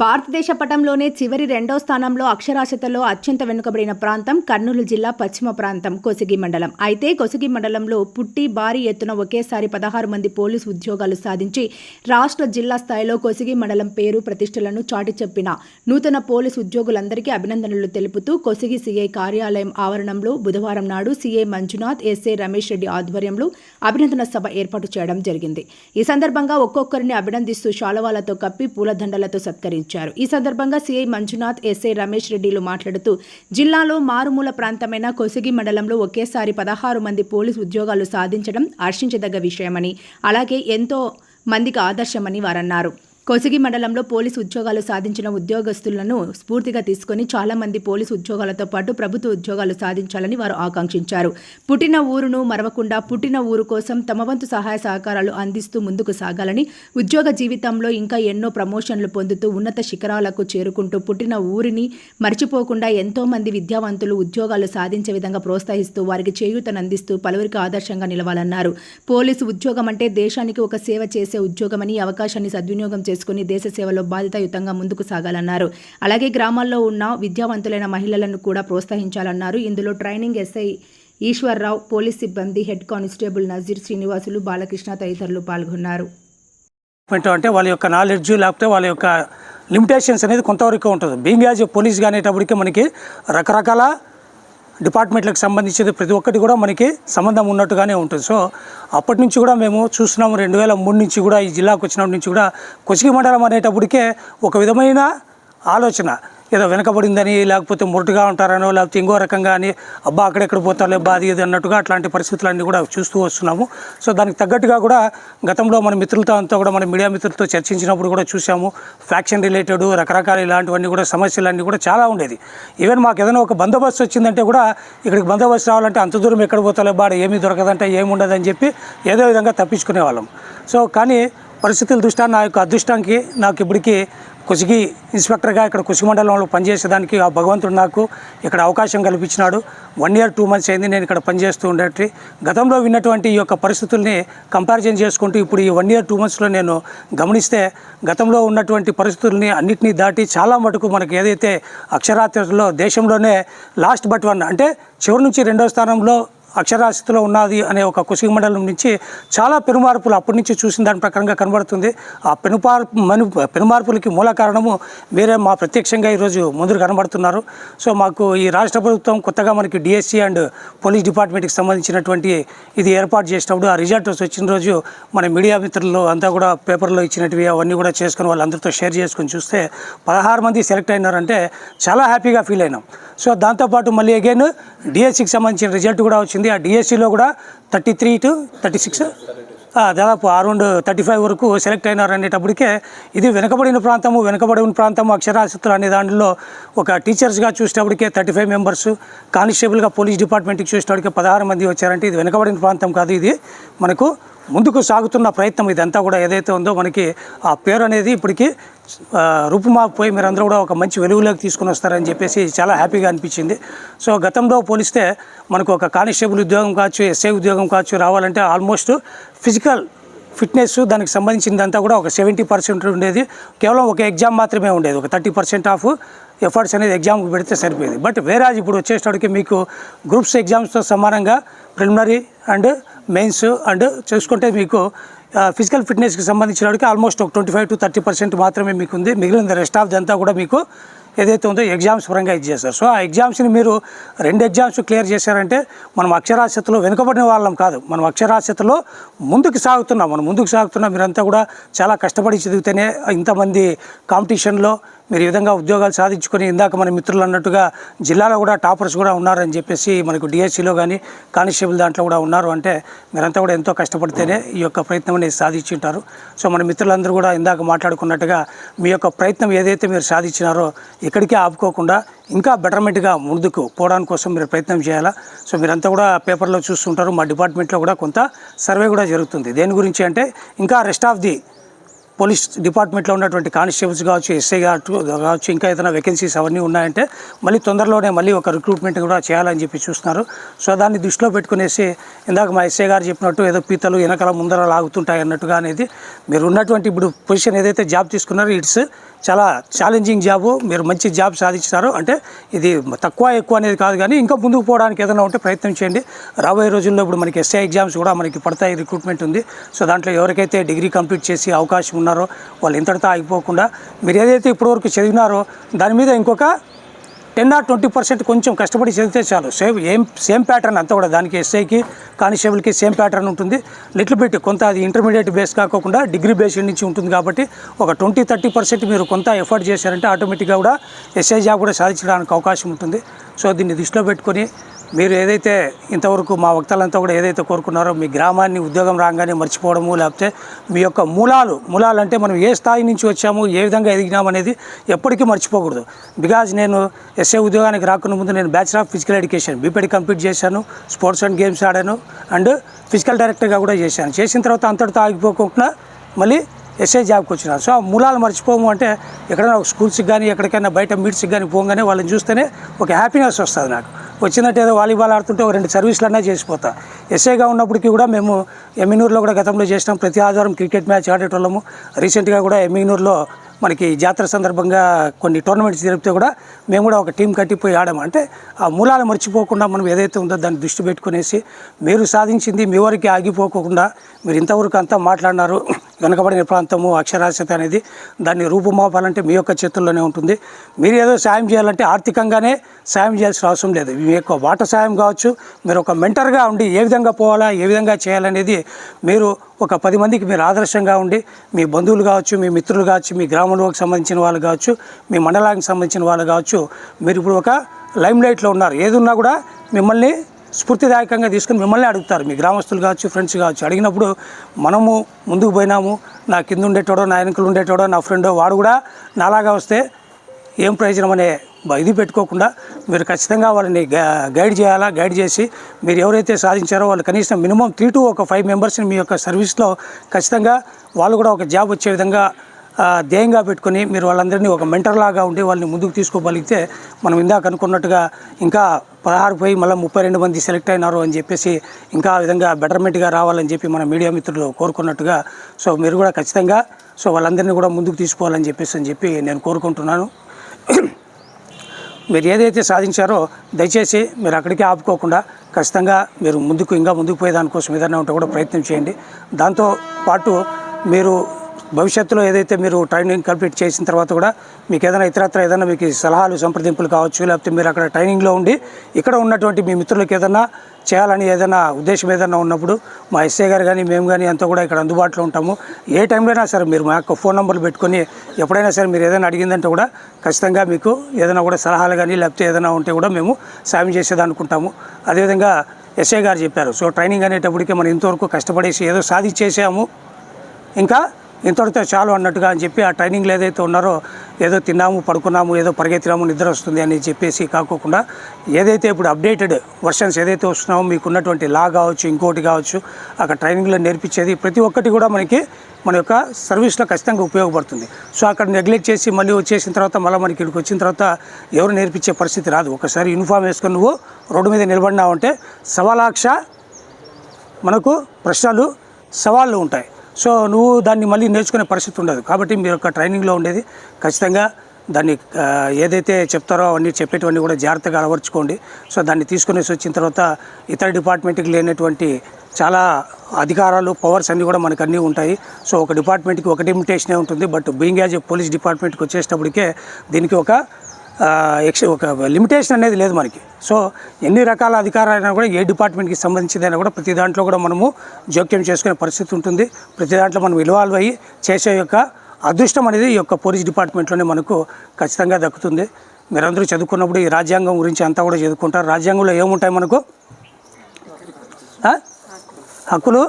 భారతదేశ పటంలోనే చివరి రెండో స్థానంలో అక్షరాస్యతలో అత్యంత వెనుకబడిన ప్రాంతం కర్నూలు జిల్లా పశ్చిమ ప్రాంతం కొసిగి మండలం. అయితే కొసిగి మండలంలో పుట్టి భారీ ఎత్తున ఒకేసారి పదహారు మంది పోలీసు ఉద్యోగాలు సాధించి రాష్ట్ర జిల్లా స్థాయిలో కొసిగి మండలం పేరు ప్రతిష్టలను చాటి చెప్పిన నూతన పోలీసు ఉద్యోగులందరికీ అభినందనలు తెలుపుతూ కొసిగి సీఐ కార్యాలయం ఆవరణంలో బుధవారం నాడు సీఐ మంజునాథ్ ఎస్ఏ రమేష్ రెడ్డి ఆధ్వర్యంలో అభినందన సభ ఏర్పాటు చేయడం జరిగింది. ఈ సందర్భంగా ఒక్కొక్కరిని అభినందిస్తూ శాలవాలతో కప్పి పూలదండలతో సత్కరించారు. ఈ సందర్భంగా సిఐ మంజునాథ్ ఎస్ఐ రమేష్ రెడ్డిలు మాట్లాడుతూ జిల్లాలో మారుమూల ప్రాంతమైన కొసిగి మండలంలో ఒకేసారి పదహారు మంది పోలీసు ఉద్యోగాలు సాధించడం హర్షించదగ్గ విషయమని అలాగే ఎంతో మందికి ఆదర్శమని వారన్నారు. కొసిగి మండలంలో పోలీసు ఉద్యోగాలు సాధించిన ఉద్యోగస్తులను స్ఫూర్తిగా తీసుకొని చాలా మంది పోలీసు ఉద్యోగాలతో పాటు ప్రభుత్వ ఉద్యోగాలు సాధించాలని వారు ఆకాంక్షించారు. పుట్టిన ఊరును మరవకుండా పుట్టిన ఊరు కోసం తమ వంతు సహాయ సహకారాలు అందిస్తూ ముందుకు సాగాలని ఉద్యోగ జీవితంలో ఇంకా ఎన్నో ప్రమోషన్లు పొందుతూ ఉన్నత శిఖరాలకు చేరుకుంటూ పుట్టిన ఊరిని మర్చిపోకుండా ఎంతో మంది విద్యావంతులు ఉద్యోగాలు సాధించే విధంగా ప్రోత్సహిస్తూ వారికి చేయూతనందిస్తూ పలువురికి ఆదర్శంగా నిలవాలన్నారు. పోలీసు ఉద్యోగం అంటే దేశానికి ఒక సేవ చేసే ఉద్యోగమని అవకాశాన్ని సద్వినియోగం చేసుకుని దేశ సేవలో బాధ్యతాయుతంగా ముందుకు సాగాలన్నారు. అలాగే గ్రామాల్లో ఉన్న విద్యావంతులైన మహిళలను కూడా ప్రోత్సహించాలన్నారు. ఇందులో ట్రైనింగ్ ఎస్ఐ ఈశ్వర్రావు పోలీస్ సిబ్బంది హెడ్ కానిస్టేబుల్ నజీర్ శ్రీనివాసులు బాలకృష్ణ తదితరులు పాల్గొన్నారు. అంటే వాళ్ళ యొక్క నాలెడ్జ్ లేకపోతే వాళ్ళ యొక్క లిమిటేషన్స్ అనేది కొంతవరకు ఉంటుంది. బీయింగ్ యాజ్ పోలీస్ అనేటప్పటికి మనకి రకరకాల డిపార్ట్మెంట్లకు సంబంధించిన ప్రతి ఒక్కటి కూడా మనకి సంబంధం ఉన్నట్టుగానే ఉంటుంది. సో అప్పటి నుంచి కూడా మేము చూస్తున్నాము రెండు వేల మూడు నుంచి కూడా ఈ జిల్లాకు వచ్చినప్పటి నుంచి కూడా కొసిగి మండలం అనేటప్పటికే ఒక విధమైన ఆలోచన. ఏదో వెనకబడిందని లేకపోతే మురటుగా ఉంటారనో లేకపోతే ఇంకో రకంగా అని అబ్బా అక్కడెక్కడ పోతారులే బాధ ఇది అన్నట్టుగా అట్లాంటి పరిస్థితులన్నీ కూడా చూస్తూ వస్తున్నాము. సో దానికి తగ్గట్టుగా కూడా గతంలో మన మిత్రులతో అంతా కూడా మన మీడియా మిత్రులతో చర్చించినప్పుడు కూడా చూసాము ఫ్యాక్షన్ రిలేటెడ్ రకరకాల ఇలాంటివన్నీ కూడా సమస్యలన్నీ కూడా చాలా ఉండేది. ఈవెన్ మాకు ఏదైనా ఒక బందోబస్తు వచ్చిందంటే కూడా ఇక్కడికి బందోబస్తు రావాలంటే అంత దూరం ఎక్కడ పోతాలే బాడ ఏమీ దొరకదంటే ఏమి ఉండదని చెప్పి ఏదో విధంగా తప్పించుకునే వాళ్ళం సో కానీ పరిస్థితుల దృష్ట్యా నా యొక్క అదృష్టానికి నాకు ఇప్పటికీ కుసిగి ఇన్స్పెక్టర్గా ఇక్కడ కుసిగి మండలంలో పనిచేసేదానికి ఆ భగవంతుడు నాకు ఇక్కడ అవకాశం కల్పించినాడు. వన్ ఇయర్ టూ మంత్స్ అయింది నేను ఇక్కడ పనిచేస్తూ ఉండేటి. గతంలో విన్నటువంటి ఈ యొక్క పరిస్థితుల్ని కంపారిజన్ చేసుకుంటూ ఇప్పుడు ఈ వన్ ఇయర్ టూ మంత్స్లో నేను గమనిస్తే గతంలో ఉన్నటువంటి పరిస్థితుల్ని అన్నింటినీ దాటి చాలా మటుకు మనకి ఏదైతే అక్షరాత్యతలో దేశంలోనే లాస్ట్ బట్ వన్ అంటే చివరి నుంచి రెండో స్థానంలో అక్షరాస్యతలో ఉన్నది అనే ఒక కుసిగి మండలం నుంచి చాలా పెనుమార్పులు అప్పటి నుంచి చూసిన దాని ప్రకారంగా కనబడుతుంది. ఆ పెనుపార్ మను పెనుమార్పులకి మూల కారణము మీరే మా ప్రత్యక్షంగా ఈరోజు ముందు కనబడుతున్నారు. సో మాకు ఈ రాష్ట్ర ప్రభుత్వం కొత్తగా మనకి డిఎస్సి అండ్ పోలీస్ డిపార్ట్మెంట్కి సంబంధించినటువంటి ఇది ఏర్పాటు చేసినప్పుడు ఆ రిజల్ట్స్ వచ్చిన రోజు మన మీడియా మిత్రులు అంతా కూడా పేపర్లో ఇచ్చినవి అవన్నీ కూడా చేసుకుని వాళ్ళందరితో షేర్ చేసుకుని చూస్తే పదహారు మంది సెలెక్ట్ అయినారంటే చాలా హ్యాపీగా ఫీల్ అయినాం. సో దాంతోపాటు మళ్ళీ అగైన్ డిఎస్సికి సంబంధించిన రిజల్ట్ కూడా వచ్చింది. ఆ డిఎస్సిలో కూడా thirty three to thirty six దాదాపు అరౌండ్ థర్టీ ఫైవ్ వరకు సెలెక్ట్ అయినారు అనేటప్పటికే ఇది వెనుకబడిన ప్రాంతము వెనుకబడిన ప్రాంతము అక్షరాస్యతలు అనే దానిలో ఒక టీచర్స్గా చూసేటప్పటికే థర్టీ ఫైవ్ మెంబర్స్ కానిస్టేబుల్గా పోలీస్ డిపార్ట్మెంట్కి చూసేటప్పటికే పదహారు మంది వచ్చారంటే ఇది వెనుకబడిన ప్రాంతం కాదు ఇది. మనకు ముందుకు సాగుతున్న ప్రయత్నం ఇదంతా కూడా ఏదైతే ఉందో మనకి ఆ పేరు అనేది ఇప్పటికీ రూపుమాపోయి మీరందరూ కూడా ఒక మంచి వెలుగులోకి తీసుకుని వస్తారని చెప్పేసి చాలా హ్యాపీగా అనిపించింది. సో గతంలో పోలిస్తే మనకు ఒక కానిస్టేబుల్ ఉద్యోగం కావచ్చు ఎస్ఐ ఉద్యోగం కావచ్చు రావాలంటే ఆల్మోస్ట్ ఫిజికల్ ఫిట్నెస్ దానికి సంబంధించిందంతా కూడా ఒక సెవెంటీ పర్సెంట్ ఉండేది. కేవలం ఒక ఎగ్జామ్ మాత్రమే ఉండేది ఒక థర్టీ పర్సెంట్ ఆఫ్ ఎఫర్ట్స్ అనేది ఎగ్జామ్కి పెడితే సరిపోయేది. బట్ వేరాజ్ ఇప్పుడు వచ్చేటప్పటికి మీకు గ్రూప్స్ ఎగ్జామ్స్తో సమానంగా ప్రిలిమినరీ అండ్ మెయిన్స్ అండ్ చూసుకుంటే మీకు ఫిజికల్ ఫిట్నెస్కి సంబంధించినప్పటికి ఆల్మోస్ట్ ఒక twenty five to thirty percent మాత్రమే మీకు ఉంది మిగిలిన రెస్ట్ ఆఫ్ దంతా కూడా మీకు ఏదైతే ఉందో ఎగ్జామ్స్ పరంగా ఇది చేస్తారు. సో ఆ ఎగ్జామ్స్ని మీరు రెండు ఎగ్జామ్స్ క్లియర్ చేశారంటే మనం అక్షరాస్యతలో వెనుకబడిన వాళ్ళం కాదు. మనం అక్షరాస్యతలో ముందుకు సాగుతున్నాం. మనం ముందుకు సాగుతున్నాం. మీరంతా కూడా చాలా కష్టపడి చదివితేనే ఇంతమంది కాంపిటీషన్లో మీరు ఈ విధంగా ఉద్యోగాలు సాధించుకొని ఇందాక మన మిత్రులు అన్నట్టుగా జిల్లాలో కూడా టాపర్స్ కూడా ఉన్నారని చెప్పేసి మనకు డిఎస్సిలో కానీ కానిస్టేబుల్ దాంట్లో కూడా ఉన్నారు. అంటే మీరంతా కూడా ఎంతో కష్టపడితేనే ఈ యొక్క ప్రయత్నం అనేది సాధించి ఉంటారు సో మన మిత్రులందరూ కూడా ఇందాక మాట్లాడుకున్నట్టుగా మీ యొక్క ప్రయత్నం ఏదైతే మీరు సాధించినారో ఇక్కడికే ఆపుకోకుండా ఇంకా బెటర్మెంట్గా ముందుకు పోవడానికి కోసం మీరు ప్రయత్నం చేయాలా? సో మీరంతా కూడా పేపర్లో చూస్తుంటారు. మా డిపార్ట్మెంట్లో కూడా కొంత సర్వే కూడా జరుగుతుంది. దేని గురించి అంటే ఇంకా రెస్ట్ ఆఫ్ ది పోలీస్ డిపార్ట్మెంట్లో ఉన్నటువంటి కానిస్టేబుల్స్ కావచ్చు ఎస్ఐ కావచ్చు ఇంకా ఏదైనా వేకెన్సీస్ అవన్నీ ఉన్నాయంటే మళ్ళీ తొందరలోనే మళ్ళీ ఒక రిక్రూట్మెంట్ కూడా చేయాలని చెప్పి చూస్తున్నారు. సో దాన్ని దృష్టిలో పెట్టుకునేసి ఇందాక మా ఎస్ఐ గారు చెప్పినట్టు ఏదో పీతలు వెనకాల ముందర లాగుతుంటాయి అన్నట్టుగా అనేది మీరు ఉన్నటువంటి ఇప్పుడు పొజిషన్ ఏదైతే జాబ్ తీసుకున్నారో ఇట్స్ చాలా ఛాలెంజింగ్ జాబ్ మీరు మంచి జాబ్ సాధించినారు. అంటే ఇది తక్కువ ఎక్కువ అనేది కాదు కానీ ఇంకా ముందుకు పోవడానికి ఏదైనా ఉంటే ప్రయత్నం చేయండి. రాబోయే రోజుల్లో ఇప్పుడు మనకి ఎస్ఐ ఎగ్జామ్స్ కూడా మనకి పడతాయి రిక్రూట్మెంట్ ఉంది. సో దాంట్లో ఎవరికైతే డిగ్రీ కంప్లీట్ చేసి అవకాశం ఉన్నారో వాళ్ళు ఇంతటితో ఆగిపోకుండా మీరు ఏదైతే ఇప్పటివరకు చదివినారో దాని మీద ఇంకొక టెన్ ఆర్ ట్వంటీ పర్సెంట్ కొంచెం కష్టపడి చదివితే చాలు. సేమ్ ఏం సేమ్ ప్యాటర్న్ అంతా కూడా దానికి ఎస్ఐకి కానిస్టేబుల్కి సేమ్ ప్యాటర్న్ ఉంటుంది. లిటిల్ బిట్ కొంత అది ఇంటర్మీడియట్ బేస్ కాకుండా డిగ్రీ బేస్ నుంచి ఉంటుంది కాబట్టి ఒక ట్వంటీ థర్టీ పర్సెంట్ మీరు కొంత ఎఫర్ట్ చేశారంటే ఆటోమేటిక్గా కూడా ఎస్ఐ జాబ్ కూడా సాధించడానికి అవకాశం ఉంటుంది. సో దీన్ని దృష్టిలో పెట్టుకొని మీరు ఏదైతే ఇంతవరకు మా వక్తలంతా కూడా ఏదైతే కోరుకున్నారో మీ గ్రామాన్ని ఉద్యోగం రాగానే మర్చిపోవడము లేకపోతే మీ యొక్క మూలాలు మూలాలు అంటే మనం ఏ స్థాయి నుంచి వచ్చాము ఏ విధంగా ఎదిగినాము అనేది ఎప్పటికీ మర్చిపోకూడదు. బికాజ్ నేను ఎస్ఏ ఉద్యోగానికి రాకుండా ముందు నేను bachelor of physical education BPD complete చేశాను స్పోర్ట్స్ అండ్ గేమ్స్ ఆడాను అండ్ ఫిజికల్ డైరెక్టర్గా కూడా చేశాను. చేసిన తర్వాత అంతటితో ఆగిపోకుండా మళ్ళీ ఎస్ఐ జాబ్కి వచ్చినారు సో ఆ మూలాలు మర్చిపోము అంటే ఎక్కడైనా ఒక స్కూల్స్కి కానీ ఎక్కడికైనా బయట మీట్స్కి కానీ పోగానే వాళ్ళని చూస్తేనే ఒక హ్యాపీనెస్ వస్తుంది నాకు. వచ్చినట్టు ఏదో వాలీబాల్ ఆడుతుంటే ఒక రెండు సర్వీసులన్నా చేసిపోతా. ఎస్ఐగా ఉన్నప్పటికీ కూడా మేము ఎమ్మినూరులో కూడా గతంలో చేసినాం. ప్రతి ఆదివారం క్రికెట్ మ్యాచ్ ఆడేటోళ్ళము. రీసెంట్గా కూడా ఎమ్మినూరులో మనకి జాతర సందర్భంగా కొన్ని టోర్నమెంట్స్ జరిపితే కూడా మేము కూడా ఒక టీం కట్టిపోయి ఆడాము. అంటే ఆ మూలాలు మర్చిపోకుండా మనం ఏదైతే ఉందో దాన్ని దృష్టి పెట్టుకునేసి మీరు సాధించింది మీ వరకు ఆగిపోకుండా మీరు ఇంతవరకు అంతా మాట్లాడినారు. వెనకబడిన ప్రాంతము అక్షరాస్యత అనేది దాన్ని రూపుమాపాలంటే మీ యొక్క చేతుల్లోనే ఉంటుంది. మీరు ఏదో సాయం చేయాలంటే ఆర్థికంగానే సాయం చేయాల్సిన అవసరం లేదు. మీ యొక్క వాట సాయం కావచ్చు మీరు ఒక మెంటర్గా ఉండి ఏ విధంగా పోవాలా ఏ విధంగా చేయాలనేది మీరు ఒక పది మందికి మీరు ఆదర్శంగా ఉండి మీ బంధువులు కావచ్చు మీ మిత్రులు కావచ్చు మీ గ్రామంలోకి సంబంధించిన వాళ్ళు కావచ్చు మీ మండలానికి సంబంధించిన వాళ్ళు కావచ్చు మీరు ఇప్పుడు ఒక లైమ్ లైట్లో ఉన్నారు. ఏది ఉన్నా కూడా మిమ్మల్ని స్ఫూర్తిదాయకంగా తీసుకుని మిమ్మల్ని అడుగుతారు. మీ గ్రామస్తులు కావచ్చు ఫ్రెండ్స్ కావచ్చు. అడిగినప్పుడు మనము ముందుకు పోయినాము. నా కింద ఉండేటోడో నా వెనుకలు ఉండేటోడో నా ఫ్రెండో వాడు కూడా నాలాగా వస్తే ఏం ప్రయోజనం అనే బ- ఇది పెట్టుకోకుండా మీరు ఖచ్చితంగా వాళ్ళని గైడ్ చేయాలా? గైడ్ చేసి మీరు ఎవరైతే సాధించారో వాళ్ళు కనీసం మినిమం త్రీ టు ఒక ఫైవ్ మెంబర్స్ని మీ యొక్క సర్వీస్లో ఖచ్చితంగా వాళ్ళు కూడా ఒక జాబ్ వచ్చే విధంగా ధ్యేయంగా పెట్టుకొని మీరు వాళ్ళందరినీ ఒక మెంటర్ లాగా ఉండి వాళ్ళని ముందుకు తీసుకోగలిగితే మనం ఇందాక అనుకున్నట్టుగా ఇంకా పదహారు పోయి మళ్ళీ ముప్పై రెండు మంది సెలెక్ట్ అయినారు అని చెప్పేసి ఇంకా ఆ విధంగా బెటర్మెంట్గా రావాలని చెప్పి మన మీడియా మిత్రులు కోరుకున్నట్టుగా సో మీరు కూడా ఖచ్చితంగా సో వాళ్ళందరినీ కూడా ముందుకు తీసుకోవాలని చెప్పేసి అని చెప్పి నేను కోరుకుంటున్నాను. మీరు ఏదైతే సాధించారో దయచేసి మీరు అక్కడికే ఆపుకోకుండా ఖచ్చితంగా మీరు ముందుకు ఇంకా ముందుకు పోయేదానికోసం ఏదైనా ఉంటే కూడా ప్రయత్నం చేయండి. దాంతో పాటు మీరు భవిష్యత్తులో ఏదైతే మీరు ట్రైనింగ్ కంప్లీట్ చేసిన తర్వాత కూడా మీకు ఏదైనా ఇతరత్ర ఏదైనా మీకు సలహాలు సంప్రదింపులు కావచ్చు లేకపోతే మీరు అక్కడ ట్రైనింగ్లో ఉండి ఇక్కడ ఉన్నటువంటి మీ మిత్రులకు ఏదైనా చేయాలని ఏదైనా ఉద్దేశం ఏదైనా ఉన్నప్పుడు మా ఎస్ఐ గారు కానీ మేము కానీ అంతా కూడా ఇక్కడ అందుబాటులో ఉంటాము. ఏ టైంలో అయినా సరే మీరు మా యొక్క ఫోన్ నెంబర్లు పెట్టుకొని ఎప్పుడైనా సరే మీరు ఏదైనా అడిగిందంటే కూడా ఖచ్చితంగా మీకు ఏదైనా కూడా సలహాలు కానీ లేకపోతే ఏదైనా ఉంటే కూడా మేము సాయం చేసేదనుకుంటాము. అదేవిధంగా ఎస్ఐ గారు చెప్పారు. సో ట్రైనింగ్ అనేటప్పటికీ మనం ఇంతవరకు కష్టపడేసి ఏదో సాధించేసాము. ఇంకా ఇంతటితో చాలు అన్నట్టుగా అని చెప్పి ఆ ట్రైనింగ్లో ఏదైతే ఉన్నారో ఏదో తిన్నాము పడుకున్నాము ఏదో పరిగెత్తినాము నిద్ర వస్తుంది అని చెప్పేసి కాకోకుండా ఏదైతే ఇప్పుడు అప్డేటెడ్ వర్షన్స్ ఏదైతే వస్తున్నామో మీకు ఉన్నటువంటి లా కావచ్చు ఇంకోటి కావచ్చు అక్కడ ట్రైనింగ్లో నేర్పించేది ప్రతి ఒక్కటి కూడా మనకి మన యొక్క సర్వీస్లో ఖచ్చితంగా ఉపయోగపడుతుంది. సో అక్కడ నెగ్లెక్ట్ చేసి మళ్ళీ వచ్చేసిన తర్వాత మళ్ళీ మనకి ఇక్కడికి వచ్చిన తర్వాత ఎవరు నేర్పించే పరిస్థితి రాదు. ఒకసారి యూనిఫామ్ వేసుకొని నువ్వు రోడ్డు మీద నిలబడినావంటే సవాలాక్ష మనకు ప్రశ్నలు సవాళ్ళు ఉంటాయి. సో నువ్వు దాన్ని మళ్ళీ నేర్చుకునే పరిస్థితి ఉండదు. కాబట్టి మీ యొక్క ట్రైనింగ్లో ఉండేది. ఖచ్చితంగా దాన్ని ఏదైతే చెప్తారో అవన్నీ చెప్పేటివన్నీ కూడా జాగ్రత్తగా అలవర్చుకోండి. సో దాన్ని తీసుకునేసి వచ్చిన తర్వాత ఇతర డిపార్ట్మెంట్కి లేనటువంటి చాలా అధికారాలు పవర్స్ అన్నీ కూడా మనకు అన్నీ ఉంటాయి. సో ఒక డిపార్ట్మెంట్కి ఒక లిమిటేషనే ఉంటుంది. But being as a police డిపార్ట్మెంట్కి వచ్చేటప్పటికే దీనికి ఒక ఎక్స్ ఒక లిమిటేషన్ అనేది లేదు మనకి. సో ఎన్ని రకాల అధికారాలైనా కూడా ఏ డిపార్ట్మెంట్కి సంబంధించిందైనా కూడా ప్రతి దాంట్లో కూడా మనము జోక్యం చేసుకునే పరిస్థితి ఉంటుంది. ప్రతి దాంట్లో మనం ఇన్వాల్వ్ అయ్యి చేసే యొక్క అదృష్టం అనేది ఈ యొక్క పోలీస్ డిపార్ట్మెంట్లోనే మనకు ఖచ్చితంగా దక్కుతుంది. మీరందరూ చదువుకున్నప్పుడు ఈ రాజ్యాంగం గురించి అంతా కూడా చదువుకుంటారు. రాజ్యాంగంలో ఏముంటాయి మనకు? హక్కులు?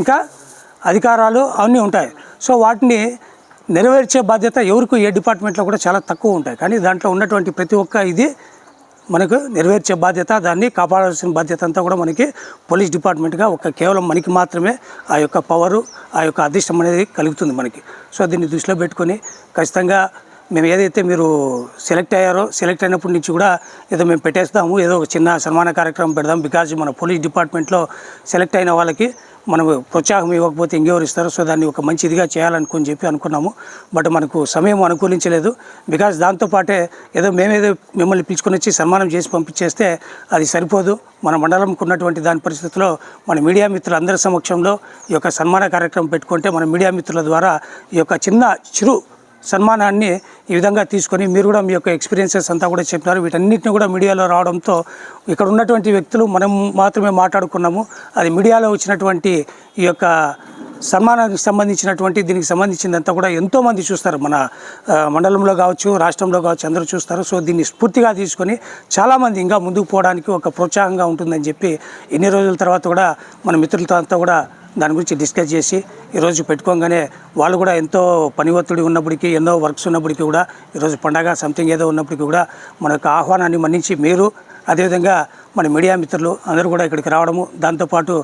ఇంకా అధికారాలు అవన్నీ ఉంటాయి. సో వాటిని నెరవేర్చే బాధ్యత ఎవరికి ఏ డిపార్ట్మెంట్లో కూడా చాలా తక్కువ ఉంటాయి. కానీ దాంట్లో ఉన్నటువంటి ప్రతి ఒక్క ఇది మనకు నెరవేర్చే బాధ్యత దాన్ని కాపాడాల్సిన బాధ్యత అంతా కూడా మనకి పోలీస్ డిపార్ట్మెంట్గా ఒక కేవలం మనకి మాత్రమే ఆ యొక్క పవరు ఆ యొక్క అదృష్టం అనేది కలుగుతుంది మనకి. సో దీన్ని దృష్టిలో పెట్టుకొని ఖచ్చితంగా మేము ఏదైతే మీరు సెలెక్ట్ అయ్యారో సెలెక్ట్ అయినప్పటి నుంచి కూడా ఏదో మేము పెట్టేస్తాము ఏదో ఒక చిన్న సన్మాన కార్యక్రమం పెడదాం. బికాజ్ మన పోలీస్ డిపార్ట్మెంట్లో సెలెక్ట్ అయిన వాళ్ళకి మనం ప్రోత్సాహం ఇవ్వకపోతే ఇంకెవరు ఇస్తారు? సో దాన్ని ఒక మంచి ఇదిగా చేయాలనుకుని చెప్పి అనుకున్నాము. బట్ మనకు సమయం అనుకూలించలేదు. బికాజ్ దాంతోపాటే ఏదో మేమేదో మిమ్మల్ని పిలుచుకుని వచ్చి సన్మానం చేసి పంపించేస్తే అది సరిపోదు. మన మండలంకు ఉన్నటువంటి దాని పరిస్థితిలో మన మీడియా మిత్రులందరి సమక్షంలో ఈ యొక్క సన్మాన కార్యక్రమం పెట్టుకుంటే మన మీడియా మిత్రుల ద్వారా ఈ యొక్క చిన్న చిరు సన్మానాన్ని ఈ విధంగా తీసుకొని మీరు కూడా మీ యొక్క ఎక్స్పీరియన్సెస్ అంతా కూడా చెప్పినారు. వీటన్నిటిని కూడా మీడియాలో రావడంతో ఇక్కడ ఉన్నటువంటి వ్యక్తులు మనం మాత్రమే మాట్లాడుకున్నాము. అది మీడియాలో వచ్చినటువంటి ఈ యొక్క సన్మానానికి సంబంధించినటువంటి దీనికి సంబంధించిందంతా కూడా ఎంతోమంది చూస్తారు. మన మండలంలో కావచ్చు రాష్ట్రంలో కావచ్చు అందరూ చూస్తారు. సో దీన్ని స్ఫూర్తిగా తీసుకొని చాలామంది ఇంకా ముందుకు పోవడానికి ఒక ప్రోత్సాహంగా ఉంటుందని చెప్పి ఎన్ని రోజుల తర్వాత కూడా మన మిత్రులతో అంతా కూడా దాని గురించి డిస్కస్ చేసి ఈరోజు పెట్టుకోగానే వాళ్ళు కూడా ఎంతో పని ఒత్తిడి ఉన్నప్పటికీ ఎన్నో వర్క్స్ ఉన్నప్పటికీ కూడా ఈరోజు పండగ సంథింగ్ ఏదో ఉన్నప్పటికీ కూడా మన యొక్క ఆహ్వానాన్ని మన్నించి మీరు అదేవిధంగా మన మీడియా మిత్రులు అందరూ కూడా ఇక్కడికి రావడము దాంతోపాటు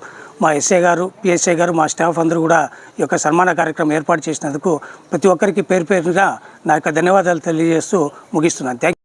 మా ఎస్ఏ గారు పిఎస్ఏ గారు మా స్టాఫ్ అందరూ కూడా ఈ యొక్క సన్మాన కార్యక్రమం ఏర్పాటు చేసినందుకు ప్రతి ఒక్కరికి పేరు పేరుగా నా యొక్క ధన్యవాదాలు తెలియజేస్తూ ముగిస్తున్నాను. థ్యాంక్